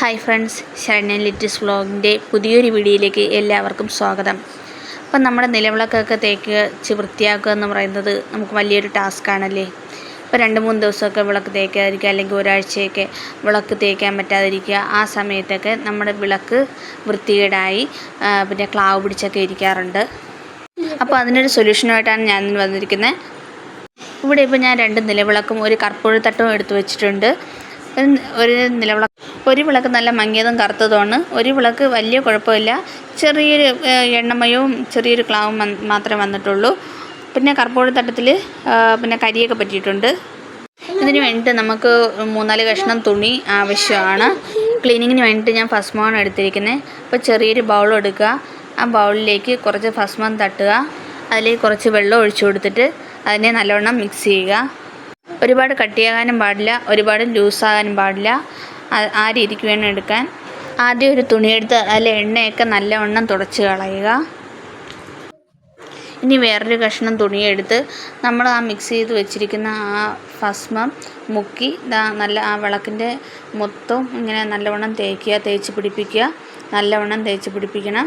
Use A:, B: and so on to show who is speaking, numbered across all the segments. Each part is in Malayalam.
A: ഹായ് ഫ്രണ്ട്സ് ശരണ്യൻ ലിറ്റിസ് വ്ളോഗിന്റെ പുതിയൊരു വീഡിയോയിലേക്ക് എല്ലാവർക്കും സ്വാഗതം. അപ്പം നമ്മുടെ നിലവിളക്കൊക്കെ തേക്ക് വൃത്തിയാക്കുക എന്ന് പറയുന്നത് നമുക്ക് വലിയൊരു ടാസ്ക് ആണല്ലേ ഇപ്പോൾ രണ്ട് മൂന്ന് ദിവസമൊക്കെ വിളക്ക് തേക്കാതിരിക്കുക അല്ലെങ്കിൽ ഒരാഴ്ചയൊക്കെ വിളക്ക് തേക്കാൻ പറ്റാതിരിക്കുക ആ സമയത്തൊക്കെ നമ്മുടെ വിളക്ക് വൃത്തികേടായി പിന്നെ ക്ലാവ് പിടിച്ചൊക്കെ ഇരിക്കാറുണ്ട്. അപ്പോൾ അതിനൊരു സൊല്യൂഷനുമായിട്ടാണ് ഞാൻ വന്നിരിക്കുന്നത്. ഇവിടെ ഇപ്പോൾ ഞാൻ രണ്ട് നിലവിളക്കും ഒരു കർപ്പൂരത്തട്ടും എടുത്തു വെച്ചിട്ടുണ്ട്. ഒരു നിലവിളക്ക് ഒരു വിളക്ക് നല്ല മങ്ങിയതും കറുത്തതുമാണ്. ഒരു വിളക്ക് വലിയ കുഴപ്പമില്ല. ചെറിയൊരു എണ്ണമയവും ചെറിയൊരു ക്ലാവും മാത്രമേ വന്നിട്ടുള്ളൂ. പിന്നെ കർപ്പൂരത്തട്ടത്തിൽ പിന്നെ കരിയൊക്കെ പറ്റിയിട്ടുണ്ട്. ഇതിന് വേണ്ടിയിട്ട് നമുക്ക് മൂന്നാൽ കഷ്ണം തുണി ആവശ്യമാണ്. ക്ലീനിങ്ങിന് വേണ്ടിയിട്ട് ഞാൻ ഭസ്മമാണ് എടുത്തിരിക്കുന്നത് അപ്പോൾ ചെറിയൊരു ബൗൾ എടുക്കുക. ആ ബൗളിലേക്ക് കുറച്ച് ഭസ്മം തട്ടുക. അതിലേക്ക് കുറച്ച് വെള്ളം ഒഴിച്ചു കൊടുത്തിട്ട് അതിനെ നല്ലവണ്ണം മിക്സ് ചെയ്യുക. ഒരുപാട് കട്ടിയാകാനും പാടില്ല. ഒരുപാട് ലൂസാകാനും പാടില്ല. ആ- രീതിക്ക് വേണം എടുക്കാൻ. ആദ്യം ഒരു തുണിയെടുത്ത് അതിൽ എണ്ണയൊക്കെ നല്ലവണ്ണം തുടച്ച് കളയുക. ഇനി വേറൊരു കഷ്ണം തുണിയെടുത്ത് നമ്മൾ ആ മിക്സ് ചെയ്ത് വെച്ചിരിക്കുന്ന ആ ഭസ്മം മുക്കി നല്ല ആ വിളക്കിന്റെ മൊത്തം ഇങ്ങനെ നല്ലവണ്ണം തേക്കുക തേച്ച് പിടിപ്പിക്കുക. നല്ലവണ്ണം തേച്ച് പിടിപ്പിക്കണം.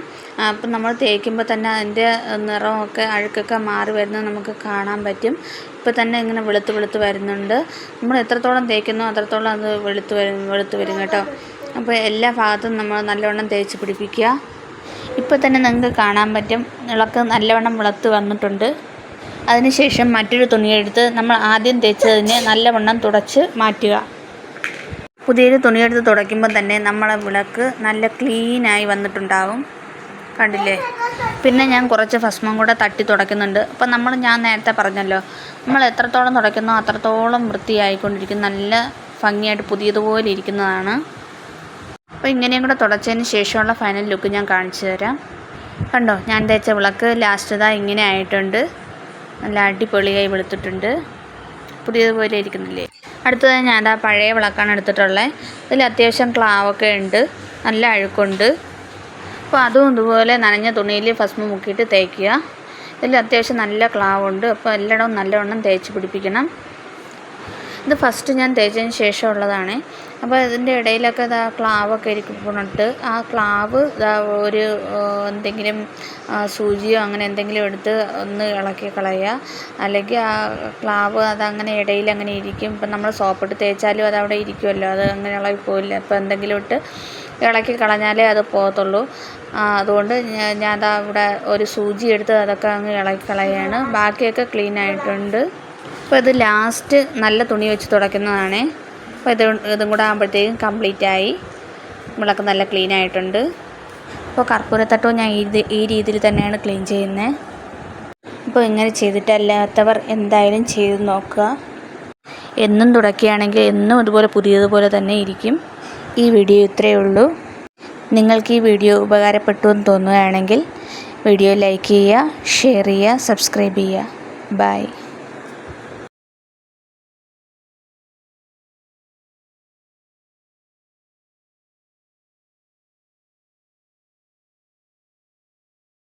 A: അപ്പം നമ്മൾ തേക്കുമ്പോൾ തന്നെ അതിന്റെ നിറമൊക്കെ അഴുക്കൊക്കെ മാറി വരുന്നത് നമുക്ക് കാണാൻ പറ്റും. ഇപ്പം തന്നെ ഇങ്ങനെ വെളുത്ത് വെളുത്ത് വരുന്നുണ്ട്. നമ്മൾ എത്രത്തോളം തേക്കുന്നോ അത്രത്തോളം അത് വെളുത്ത് വരും വെളുത്ത് വരും കേട്ടോ. അപ്പോൾ എല്ലാ ഭാഗത്തും നമ്മൾ നല്ലവണ്ണം തേച്ച് പിടിപ്പിക്കുക. ഇപ്പോൾ തന്നെ നിങ്ങൾക്ക് കാണാൻ പറ്റും. ഇളക്ക് നല്ലവണ്ണം വിളത്ത് വന്നിട്ടുണ്ട്. അതിനുശേഷം മറ്റൊരു തുണിയെടുത്ത് നമ്മൾ ആദ്യം തേച്ചതിനെ നല്ലവണ്ണം തുടച്ച് മാറ്റുക. പുതിയൊരു തുണിയെടുത്ത് തുടയ്ക്കുമ്പോൾ തന്നെ നമ്മളെ വിളക്ക് നല്ല ക്ലീനായി വന്നിട്ടുണ്ടാവും. കണ്ടില്ലേ? പിന്നെ ഞാൻ കുറച്ച് ഭസ്മം കൂടെ തട്ടി തുടയ്ക്കുന്നുണ്ട്. അപ്പം നമ്മൾ ഞാൻ നേരത്തെ പറഞ്ഞല്ലോ നമ്മൾ എത്രത്തോളം തുടയ്ക്കുന്നോ അത്രത്തോളം വൃത്തിയായിക്കൊണ്ടിരിക്കും. നല്ല ഭംഗിയായിട്ട് പുതിയതുപോലെ ഇരിക്കുന്നതാണ്. അപ്പോൾ ഇങ്ങനെയും കൂടെ തുടച്ചതിന് ശേഷമുള്ള ഫൈനൽ ലുക്ക് ഞാൻ കാണിച്ചു തരാം. കണ്ടോ? ഞാൻ തേച്ച വിളക്ക് ലാസ്റ്റ് ഇതാ ഇങ്ങനെ ആയിട്ടുണ്ട്. നല്ല അടിപൊളിയായി വെളുത്തിട്ടുണ്ട്. പുതിയതുപോലെ ഇരിക്കുന്നില്ലേ? അടുത്തതായി ഞാൻ ആ പഴയ വിളക്കാണ് എടുത്തിട്ടുള്ളത്. ഇതിൽ അത്യാവശ്യം ക്ലാവൊക്കെ ഉണ്ട്. നല്ല അഴുക്കുണ്ട്. അപ്പോൾ അതും ഇതുപോലെ നനഞ്ഞ തുണിയിൽ ഭസ്മം മുക്കിയിട്ട് തേക്കുക. ഇതിൽ അത്യാവശ്യം നല്ല ക്ലാവുണ്ട് അപ്പോൾ എല്ലായിടവും നല്ലവണ്ണം തേച്ച് പിടിപ്പിക്കണം. ഇത് ഫസ്റ്റ് ഞാൻ തേച്ചതിന് ശേഷം ഉള്ളതാണ്. അപ്പോൾ ഇതിന്റെ ഇടയിലൊക്കെ ഇതാ ക്ലാവൊക്കെ ഇരിക്കുന്നുണ്ട്. ആ ക്ലാവ് ഇതാ ഒരു എന്തെങ്കിലും സൂചിയോ അങ്ങനെ എന്തെങ്കിലും എടുത്ത് ഒന്ന് ഇളക്കി കളയുക. അല്ലെങ്കിൽ ആ ക്ലാവ് അതങ്ങനെ ഇടയിൽ അങ്ങനെ ഇരിക്കും. ഇപ്പം നമ്മൾ സോപ്പിട്ട് തേച്ചാലും അതവിടെ ഇരിക്കുമല്ലോ അത് അങ്ങനെ ഇളകി പോയില്ല അപ്പോൾ എന്തെങ്കിലും ഇട്ട് ഇളക്കി കളഞ്ഞാലേ അത് പോകത്തുള്ളൂ. അതുകൊണ്ട് ഞാൻ അതവിടെ ഇവിടെ ഒരു സൂചി എടുത്ത് അതൊക്കെ അങ്ങ് ഇളക്കി കളയുകയാണ് ബാക്കിയൊക്കെ ക്ലീൻ ആയിട്ടുണ്ട്. അപ്പോൾ ഇത് ലാസ്റ്റ് നല്ല തുണി വെച്ച് തുടയ്ക്കുന്നതാണ് അപ്പോൾ ഇത് ഇതും കൂടെ ആകുമ്പോഴത്തേക്കും കംപ്ലീറ്റ് ആയി. നമ്മളൊക്കെ നല്ല ക്ലീൻ ആയിട്ടുണ്ട്. അപ്പോൾ കർപ്പൂരത്തട്ടവും ഞാൻ ഇത് ഈ രീതിയിൽ തന്നെയാണ് ക്ലീൻ ചെയ്യുന്നത് അപ്പോൾ ഇങ്ങനെ ചെയ്തിട്ടല്ലാത്തവർ എന്തായാലും ചെയ്ത് നോക്കുക. എന്നും തുടക്കുകയാണെങ്കിൽ എന്നും ഇതുപോലെ പുതിയതുപോലെ തന്നെ ഇരിക്കും. ഈ വീഡിയോ ഇത്രയേ ഉള്ളൂ. നിങ്ങൾക്ക് ഈ വീഡിയോ ഉപകാരപ്പെട്ടു എന്ന് തോന്നുകയാണെങ്കിൽ വീഡിയോ ലൈക്ക് ചെയ്യുക ഷെയർ ചെയ്യുക സബ്സ്ക്രൈബ് ചെയ്യുക. ബൈ